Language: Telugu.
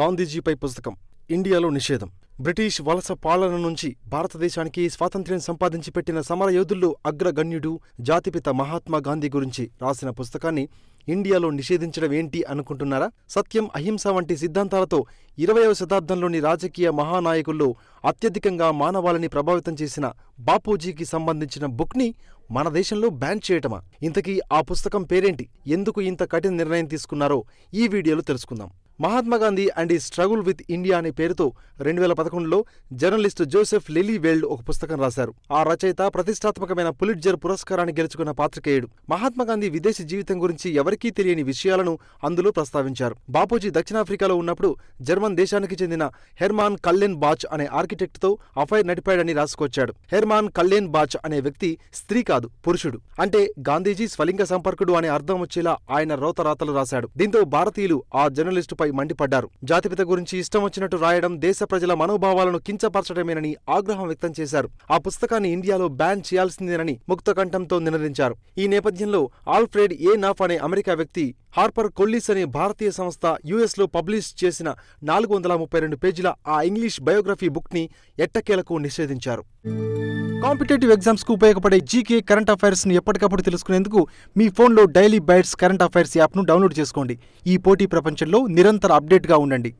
గాంధీజీపై పుస్తకం. ఇండియాలో నిషేధం. బ్రిటిష్ వలస పాలన నుంచి భారతదేశానికి స్వాతంత్ర్యం సంపాదించి పెట్టిన సమరయోధుల్లో అగ్రగణ్యుడు జాతిపిత మహాత్మా గాంధీ గురించి రాసిన పుస్తకాన్ని ఇండియాలో నిషేధించడం ఏంటి అనుకుంటున్నారా? సత్యం అహింస వంటి సిద్ధాంతాలతో ఇరవయవ శతాబ్దంలోని రాజకీయ మహానాయకుల్లో అత్యధికంగా మానవాళిని ప్రభావితం చేసిన బాపూజీకి సంబంధించిన బుక్ని మన దేశంలో బ్యాన్ చేయటమా? ఇంతకీ ఆ పుస్తకం పేరేంటి? ఎందుకు ఇంత కఠిన నిర్ణయం తీసుకున్నారో ఈ వీడియోలో తెలుసుకుందాం. Mahatma Gandhi and the struggle with India అనే పేరుతో రెండు వేల పదకొండులో జర్నలిస్టు జోసెఫ్ లిలీ వేల్డ్ ఒక పుస్తకం రాశారు. ఆ రచయిత ప్రతిష్టాత్మకమైన పులిట్జర్ పురస్కారాన్ని గెలుచుకున్న పాత్రికేయుడు. మహాత్మా గాంధీ విదేశీ జీవితం గురించి ఎవరికీ తెలియని విషయాలను అందులో ప్రస్తావించారు. బాపూజీ దక్షిణాఫ్రికాలో ఉన్నప్పుడు జర్మన్ దేశానికి చెందిన హెర్మాన్ కల్లెన్ బాచ్ అనే ఆర్కిటెక్ట్తో అఫైర్ నడిపాడని రాసుకొచ్చాడు. హెర్మాన్ కల్లెన్ బాచ్ అనే వ్యక్తి స్త్రీ కాదు పురుషుడు. అంటే గాంధీజీ స్వలింగ సంపర్కుడు అనే అర్థం వచ్చేలా ఆయన రోతరాతలు రాశాడు. దీంతో భారతీయులు ఆ జర్నలిస్టుపై మండిపడ్డారు. జాతిపిత గురించి ఇష్టం వచ్చినట్టు రాయడం దేశ ప్రజల మనోభావాలను కించపరచడమేనని ఆగ్రహం వ్యక్తం చేశారు. ఆ పుస్తకాన్ని ఇండియాలో బ్యాన్ చేయాల్సిందేనని ముక్తకంఠంతో నినదించారు. ఈ నేపథ్యంలో ఆల్ఫ్రెడ్ ఏ. నాఫ్ అనే అమెరికా వ్యక్తి హార్పర్ కొల్లీస్ అనే భారతీయ సంస్థ యుఎస్లో పబ్లిష్ చేసిన నాలుగు వందల ముప్పై రెండు పేజీల ఆ ఇంగ్లీష్ బయోగ్రఫీ బుక్ని ఎట్టకేలకు నిషేధించారు. కాంపిటేటివ్ ఎగ్జామ్స్కు ఉపయోగపడే జీకే కరెంట్ అఫైర్స్ని ఎప్పటికప్పుడు తెలుసుకునేందుకు మీ ఫోన్లో డైలీ బైట్స్ కరెంట్ అఫైర్స్ యాప్ను డౌన్లోడ్ చేసుకోండి. ఈ పోటీ ప్రపంచంలో నిరంతర అప్డేట్గా ఉండండి.